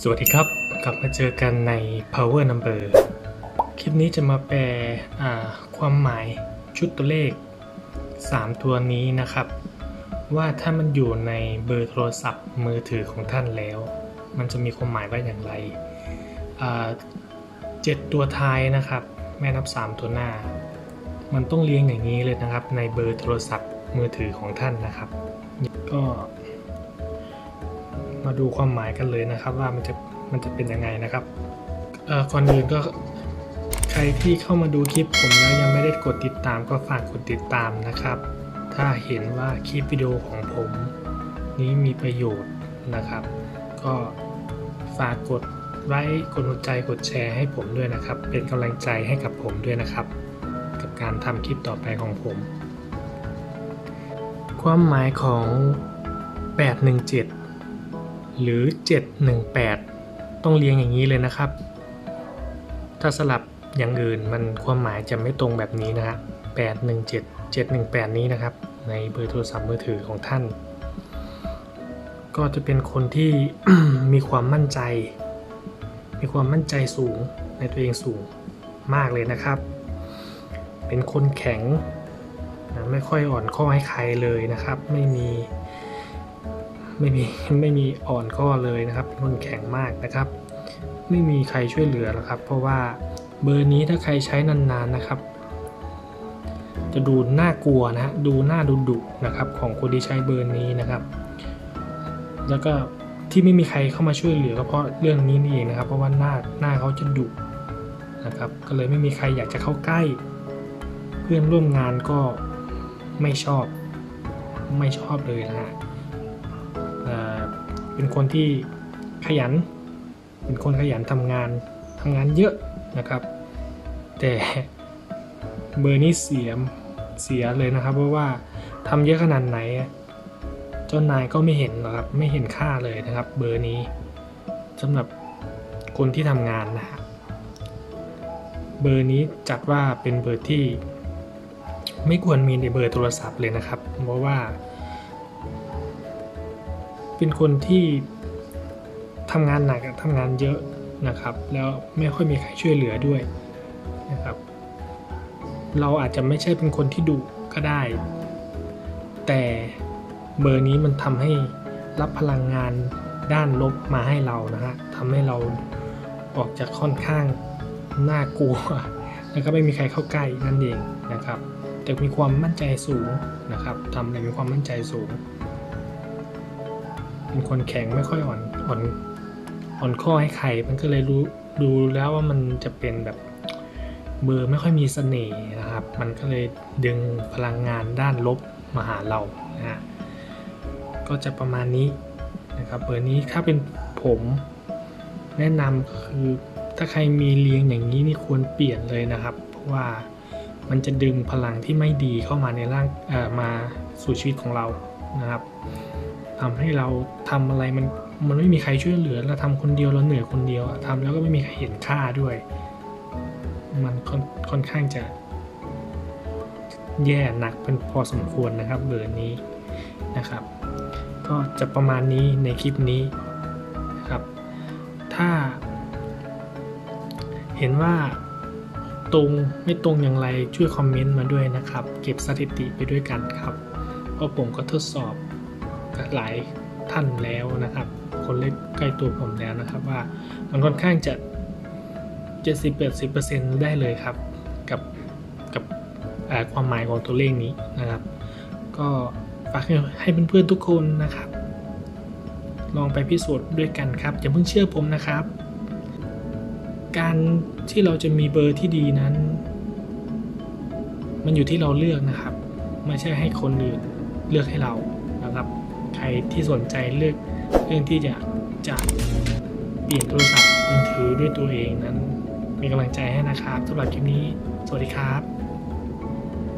สวัสดีครับกลับมาเจอกันใน Power Number คลิปนี้จะมาแปลความหมายชุดตัวเลข 3 ตัวนี้นะครับ ว่าถ้ามันอยู่ในเบอร์โทรศัพท์มือถือของท่านแล้ว มันจะมีความหมายว่าอย่างไรเจ็ดตัวท้ายนะครับ แม่นับ 3 ตัวหน้า มันต้องเรียงอย่างนี้เลยนะครับ ในเบอร์โทรศัพท์มือถือของท่านนะครับ ก็ มาดูความหมายกันเลยนะครับ ว่ามันจะมันจะเป็นยังไงนะครับเอ่อก่อนอื่นก็ใครที่เข้ามาดูคลิปผมแล้วยังไม่ได้กดติดตามก็ฝากกดติดตามนะครับ ถ้าเห็นว่าคลิปวิดีโอของผม นี้มีประโยชน์นะครับ ก็ฝากกดไลค์กดหัวใจกดแชร์ให้ผมด้วยนะครับ เป็นกำลังใจให้กับผมด้วยนะครับ กับการทำคลิปต่อไปของผม ความหมายของ 817 หรือ 718 ต้องเรียงอย่างนี้เลยนะครับ ถ้าสลับอย่างอื่นมันความหมายจะไม่ตรงแบบนี้นะฮะ817 718 นี้นะครับ ในเบอร์โทรศัพท์มือถือของท่าน ก็จะเป็นคนที่มีความมั่นใจ มีความมั่นใจสูงในตัวเองสูงมากเลยนะครับ เป็นคนแข็ง ไม่ค่อยอ่อนข้อให้ใครเลยนะครับ ไม่มี ไม่มีไม่มีอ่อนข้อเลยนะครับเป็นคนแข็งมากนะครับ ไม่มีใครช่วยเหลือหรอกครับ เพราะว่าเบอร์นี้ถ้าใครใช้นานๆนะครับ จะดูน่ากลัวนะฮะดูหน้าดุดุนะครับ ของคนที่ใช้เบอร์นี้นะครับ แล้วก็ที่ไม่มีใครเข้ามาช่วยเหลือก็เพราะเรื่องนี้นี่เองนะครับ เพราะว่าหน้าหน้าเขาจะดุนะครับ ก็เลยไม่มีใครอยากจะเข้าใกล้ เพื่อนร่วมงานก็ไม่ชอบไม่ชอบเลยนะฮะ เป็นคนที่ขยัน เป็นคนขยันทำงานทำงานเยอะนะครับ แต่เบอร์นี้เสียเสียเลยนะครับเพราะว่าทำเยอะขนาดไหนเจ้านายก็ไม่เห็นหรอกครับไม่เห็นค่าเลยนะครับ เบอร์นี้สำหรับคนที่ทำงานนะฮะเบอร์นี้จัดว่าเป็นเบอร์ที่ ไม่ควรมีในเบอร์โทรศัพท์เลยนะครับ เพราะว่า เป็นคนที่ทำงานหนักทำงานเยอะนะครับ แล้วไม่ค่อยมีใครช่วยเหลือด้วยนะครับ เราอาจจะไม่ใช่เป็นคนที่ดุก็ได้ แต่เบอร์นี้มันทำให้รับพลังงานด้านลบมาให้เรานะฮะทำให้เราออกจากค่อนข้างน่ากลัวนะครับไม่มีใครเข้าใกล้นั่นเองนะครับ แต่มีความมั่นใจสูงนะครับทำอะไรมีความมั่นใจสูง เป็นคนแข็งไม่ค่อยอ่อนอ่อนอ่อนข้อให้ใคร มันก็เลยรู้ดูแล้วว่ามันจะเป็นแบบเบอร์ไม่ค่อยมีเสน่ห์นะครับ มันก็เลยดึงพลังงานด้านลบมาหาเรานะฮะก็จะประมาณนี้นะครับเบอร์นี้ถ้าเป็นผมแนะนำก็คือถ้าใครมีเลี้ยงอย่างนี้นี่ควรเปลี่ยนเลยนะครับ เพราะว่ามันจะดึงพลังที่ไม่ดีเข้ามาในร่างเอ่อมาสู่ชีวิตของเรานะครับ ทำให้เราทำอะไรมันมันไม่มีใครช่วยเหลือเราทำคนเดียวเราเหนื่อยคนเดียวอะทำแล้วก็ไม่มีใครเห็นค่าด้วย มันค่อนค่อนข้างจะ แย่หนักเป็นพอสมควรนะครับเบอร์นี้นะครับ ก็จะประมาณนี้ในคลิปนี้นะครับ ถ้า เห็นว่าตรงไม่ตรงอย่างไรช่วยคอมเมนต์มาด้วยนะครับ เก็บสถิติไปด้วยกันครับเพราะผมก็ทดสอบ หลายท่านแล้วนะครับ คนเล็กใกล้ตัวผมแล้วนะครับ ว่ามันค่อนข้างจะ 70-80%ได้เลยครับ กับกับความหมายของตัวเลขนี้นะครับ ก็ฝากให้เพื่อนๆทุกคนนะครับ ลองไปพิสูจน์ด้วยกันครับอย่าเพิ่งเชื่อผมนะครับ การที่เราจะมีเบอร์ที่ดีนั้น มันอยู่ที่เราเลือกนะครับ ไม่ใช่ให้คนอื่นเลือกให้เรา ใครที่สนใจเลือกเรื่องที่จะจะเปลี่ยนโทรศัพท์มือถือด้วยตัวเองนั้นมีกำลังใจให้นะครับสำหรับคลิปนี้ สวัสดีครับ